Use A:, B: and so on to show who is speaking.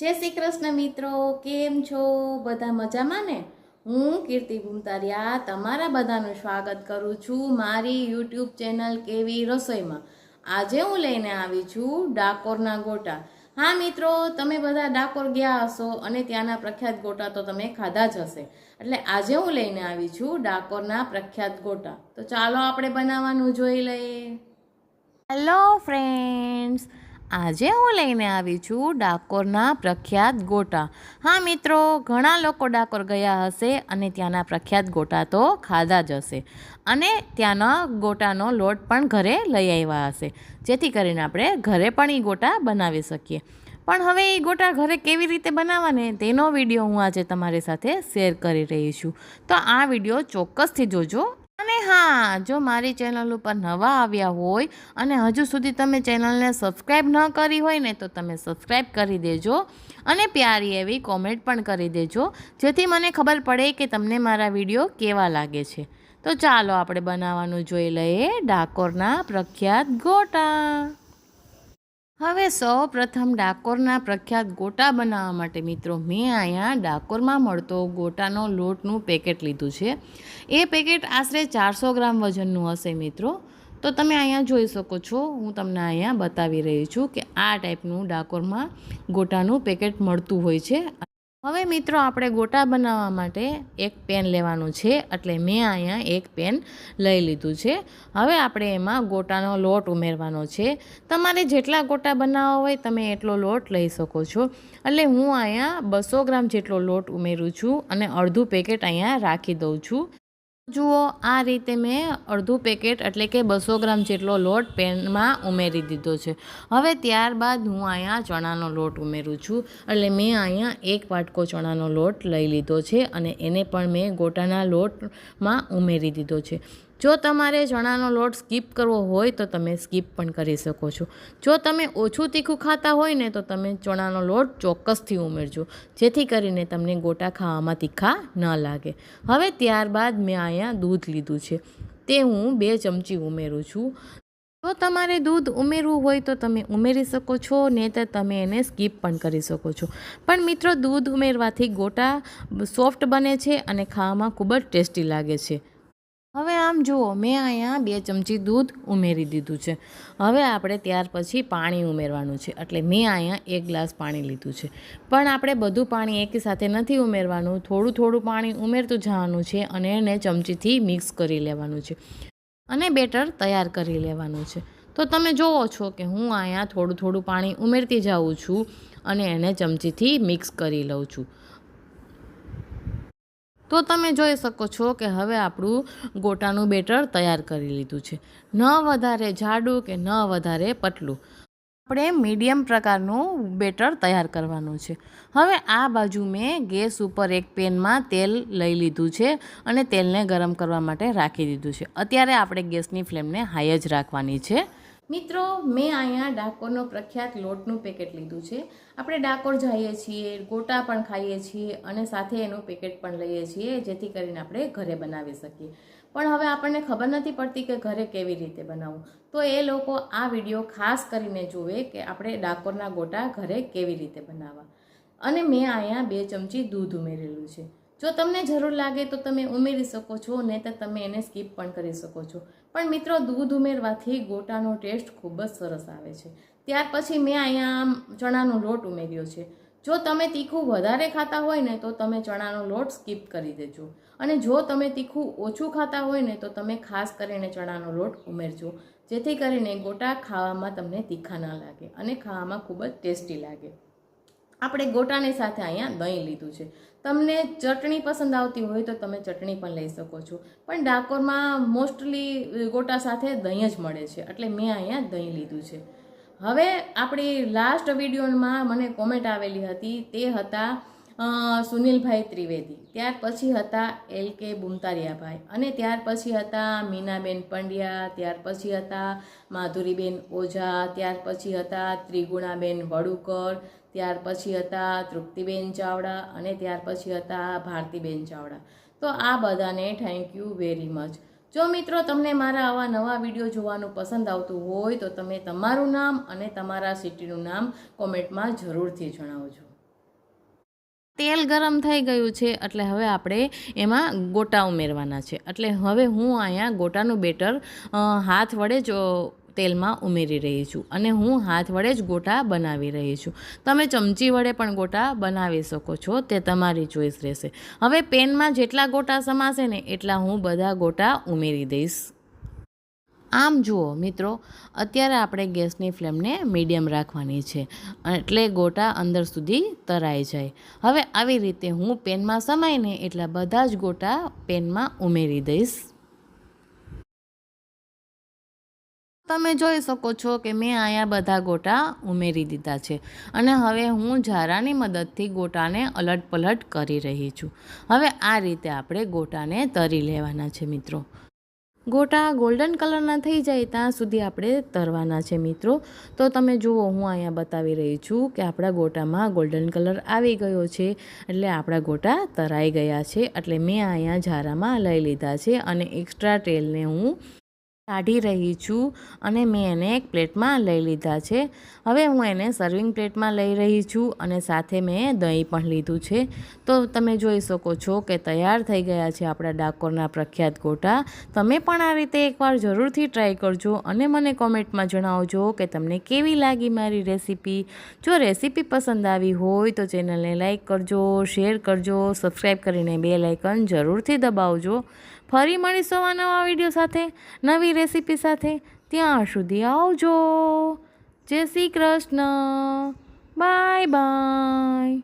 A: જય શ્રી કૃષ્ણ મિત્રો, કેમ છો? બધા મજામાં ને? હું કીર્તિ ગુમતારિયા તમારા બધાનું સ્વાગત કરું છું મારી યુટ્યુબ ચેનલ કેવી રસોઈમાં. આજે હું લઈને આવી છું ડાકોરના ગોટા. હા મિત્રો, તમે બધા ડાકોર ગયા હશો અને ત્યાંના પ્રખ્યાત ગોટા તો તમે ખાધા જ હશે. એટલે આજે હું લઈને આવી છું ડાકોરના પ્રખ્યાત ગોટા. તો ચાલો આપણે બનાવવાનું જોઈ લઈએ. હેલો ફ્રેન્ડ્સ આજે હું લઈને આવી છું ડાકોરના પ્રખ્યાત ગોટા. હા મિત્રો, ઘણા લોકો ડાકોર ગયા હશે અને ત્યાંના પ્રખ્યાત ગોટા તો ખાધા જ હશે. અને ત્યાંના ગોટાનો લોટ પણ ઘરે લઈ આવ્યા હશે. જેથી કરીને આપણે ઘરે પણ એ ગોટા બનાવી શકીએ. પણ હવે એ ગોટા ઘરે કેવી રીતે બનાવવાને તેનો વીડિયો હું આજે તમારી સાથે શેર કરી રહી છું. તો આ વીડિયો ચોક્કસથી જોજો. અને હા, જો મારી ચેનલ ઉપર નવા આવ્યા હોય અને હજુ સુધી તમે ચેનલને સબસ્ક્રાઈબ ન કરી હોય ને તો તમે સબસ્ક્રાઈબ કરી દેજો અને પ્યારી એવી કોમેન્ટ પણ કરી દેજો, જેથી મને ખબર પડે કે તમને મારા વીડિયો કેવા લાગે છે. તો ચાલો આપણે બનાવવાનું જોઈ લઈએ ડાકોરના પ્રખ્યાત ગોટા. હવે સૌ પ્રથમ ડાકોરના પ્રખ્યાત ગોટા બનાવવા માટે મિત્રો મેં અહીંયા ડાકોરમાં મળતો ગોટાનો લોટનું પેકેટ લીધું છે. એ પેકેટ આશરે ચારસો ગ્રામ વજનનું હશે મિત્રો. તો તમે અહીંયા જોઈ શકો છો, હું તમને અહીંયા બતાવી રહી છું કે આ ટાઈપનું ડાકોરમાં ગોટાનું પેકેટ મળતું હોય છે. હવે મિત્રો, આપણે ગોટા બનાવવા માટે એક પેન લેવાનું છે. એટલે મેં અહીંયા એક પેન લઈ લીધું છે. હવે આપણે એમાં ગોટાનો લોટ ઉમેરવાનો છે. તમારે જેટલા ગોટા બનાવવા હોય તમે એટલો લોટ લઈ શકો છો. એટલે હું અહીંયા બસો ગ્રામ જેટલો લોટ ઉમેરું છું અને અડધું પેકેટ અહીંયા રાખી દઉં છું. જુઓ, આ રીતે મેં અડધું પેકેટ એટલે કે બસો ગ્રામ જેટલો લોટ પેનમાં ઉમેરી દીધો છે. હવે ત્યારબાદ હું અહીંયા ચણાનો લોટ ઉમેરું છું. એટલે મેં અહીંયા એક વાટકો ચણાનો લોટ લઈ લીધો છે અને એને પણ મેં ગોટાના લોટમાં ઉમેરી દીધો છે. જો તમારે ચણાનો લોટ સ્કીપ કરવો હોય તો તમે સ્કીપ પણ કરી શકો છો. જો તમે ઓછું તીખું ખાતા હોય ને તો તમે ચણાનો લોટ ચોક્કસથી ઉમેરજો. જેથી કરીને તમને ગોટા ખાવામાં તીખા ન લાગે. હવે ત્યારબાદ મેં અહીંયા દૂધ લીધું છે. તે હું બે ચમચી ઉમેરું છું. જો તમારે દૂધ ઉમેરવું હોય તો તમે ઉમેરી શકો છો ને તો તમે એને સ્કીપ પણ કરી શકો છો. પણ મિત્રો, દૂધ ઉમેરવાથી ગોટા સોફ્ટ બને છે અને ખાવામાં ખૂબ જ ટેસ્ટી લાગે છે. હવે આમ જુઓ, મેં અહીંયા બે ચમચી દૂધ ઉમેરી દીધું છે. હવે આપણે ત્યાર પછી પાણી ઉમેરવાનું છે. એટલે મેં અહીંયા એક ગ્લાસ પાણી લીધું છે. પણ આપણે બધું પાણી એક સાથે નથી ઉમેરવાનું. થોડું થોડું પાણી ઉમેરતું જવાનું છે અને એને ચમચીથી મિક્સ કરી લેવાનું છે. અને બેટર તૈયાર કરી લેવાનું છે. તો તમે જુઓ છો કે હું અહીંયા થોડું થોડું પાણી ઉમેરતી જાઉં છું અને એને ચમચીથી મિક્સ કરી લઉં છું. તો તમે જોઈ શકો છો કે હવે આપણું ગોટાનું બેટર તૈયાર કરી લીધું છે. ન વધારે જાડું કે ન વધારે પતલું. આપણે મીડિયમ પ્રકારનું બેટર તૈયાર કરવાનું છે. હવે આ બાજુ મેં ગેસ ઉપર એક પેનમાં તેલ લઈ લીધું છે અને તેલને ગરમ કરવા માટે રાખી દીધું છે. અત્યારે આપણે ગેસની ફ્લેમને હાઈ જ રાખવાની છે. મિત્રો, મેં અહીંયા ડાકોરનો પ્રખ્યાત લોટનું પેકેટ લીધું છે. આપણે ડાકોર જઈએ છીએ, ગોટા પણ ખાઈએ છીએ અને સાથે એનું પેકેટ પણ લઈએ છીએ, જેથી કરીને આપણે ઘરે બનાવી શકીએ. પણ હવે આપણને ખબર નથી પડતી કે ઘરે કેવી રીતે બનાવવું. તો એ લોકો આ વીડિયો ખાસ કરીને જુએ કે આપણે ડાકોરના ગોટા ઘરે કેવી રીતે બનાવવા. અને મેં અહીંયા બે ચમચી દૂધ ઉમેરેલું છે. જો તમને જરૂર લાગે તો તમે ઉમેરી શકો છો નહીં તો તમે એને સ્કીપ પણ કરી શકો છો. પણ મિત્રો, દૂધ ઉમેરવાથી ગોટાનો ટેસ્ટ ખૂબ જ સરસ આવે છે. ત્યાર પછી મેં અહીંયા ચણાનો લોટ ઉમેર્યો છે. જો તમે તીખું વધારે ખાતા હોય ને, તો તમે ચણાનો લોટ સ્કીપ કરી દેજો. અને જો તમે તીખું ઓછું ખાતા હોય ને, તો તમે ખાસ કરીને ચણાનો લોટ ઉમેરજો. જેથી કરીને ગોટા ખાવામાં તમને તીખા ના લાગે અને ખાવામાં ખૂબ જ ટેસ્ટી લાગે. આપણે ગોટાની સાથે અહીંયા દહીં લીધું છે. તમને ચટણી પસંદ આવતી હોય તો તમે ચટણી પણ લઈ શકો છો. પણ ડાકોરમાં મોસ્ટલી ગોટા સાથે દહીં જ મળે છે. એટલે મેં અહીંયા દહીં લીધું છે. હવે આપણી લાસ્ટ વિડીયોમાં મને કોમેન્ટ આવેલી હતી, તે હતા સુનિલભાઈ ત્રિવેદી. ત્યાર પછી હતા એલ કે બુમતારિયાભાઈ. અને ત્યાર પછી હતા મીનાબેન પંડ્યા, ત્યાર પછી હતા માધુરીબેન ઓઝા, ત્યાર પછી હતા ત્રિગુણાબેન વડુકર ત્યાર પછી હતા તૃપ્તિબેન ચાવડા અને ત્યાર પછી હતા ભારતીબેન ચાવડા. તો આ બધાને થેન્ક યુ વેરી મચ જો મિત્રો તમને મારા આવા નવા વીડિયો જોવાનું પસંદ આવતું હોય તો તમે તમારું નામ અને તમારા સિટીનું નામ કોમેન્ટમાં જરૂરથી જણાવજો. તેલ ગરમ થઈ ગયું છે એટલે હવે આપણે એમાં ગોટા ઉમેરવાના છે. એટલે હવે હું અહીંયા ગોટાનું બેટર હાથ વડે જ તેલમાં ઉમેરી રહી છું અને હું હાથ વડે જ ગોટા બનાવી રહી છું. તમે ચમચી વડે પણ ગોટા બનાવી શકો છો, તે તમારી ચોઈસ રહેશે. હવે પેનમાં જેટલા ગોટા સમાશે ને એટલા હું બધા ગોટા ઉમેરી દઈશ. આમ જુઓ મિત્રો, અત્યારે આપણે ગેસની ફ્લેમને મીડિયમ રાખવાની છે, એટલે ગોટા અંદર સુધી તરાઈ જાય. હવે આવી રીતે હું પેનમાં સમાઈને એટલા બધા જ ગોટા પેનમાં ઉમેરી દઈશ. તમે જોઈ શકો છો કે મેં અહીંયા બધા ગોટા ઉમેરી દીધા છે અને હવે હું ઝારાની મદદથી ગોટાને અલટ પલટ કરી રહી છું. હવે આ રીતે આપણે ગોટાને તરી લેવાના છે મિત્રો. ગોટા ગોલ્ડન કલરના થઈ જાય ત્યાં સુધી આપણે તરવાના છે મિત્રો. તો તમે જુઓ, હું અહીંયા બતાવી રહી છું કે આપણા ગોટામાં ગોલ્ડન કલર આવી ગયો છે એટલે આપણા ગોટા તરાઈ ગયા છે. એટલે મેં અહીંયા ઝારામાં લઈ લીધા છે અને એક્સ્ટ્રા તેલને હું કાઢી રહી છું અને મેં એને એક પ્લેટમાં લઈ લીધા છે. હવે હું એને સર્વિંગ પ્લેટમાં લઈ રહી છું અને સાથે મેં દહીં પણ લીધું છે. તો તમે જોઈ શકો છો કે તૈયાર થઈ ગયા છે આપણા ડાકોરના પ્રખ્યાત ગોટા. તમે પણ આ રીતે એકવાર જરૂરથી ટ્રાય કરજો અને મને કોમેન્ટમાં જણાવજો કે તમને કેવી લાગી મારી રેસીપી જો રેસીપી પસંદ આવી હોય તો ચેનલને લાઇક કરજો શેર કરજો સબસ્ક્રાઈબ કરીને બે લાઇકન જરૂરથી દબાવજો. ફરી મળીશું આ નવા વીડિયો સાથે, નવી રેસીપી સાથે. ત્યાં સુધી આવજો. જય શ્રી કૃષ્ણ. Bye bye.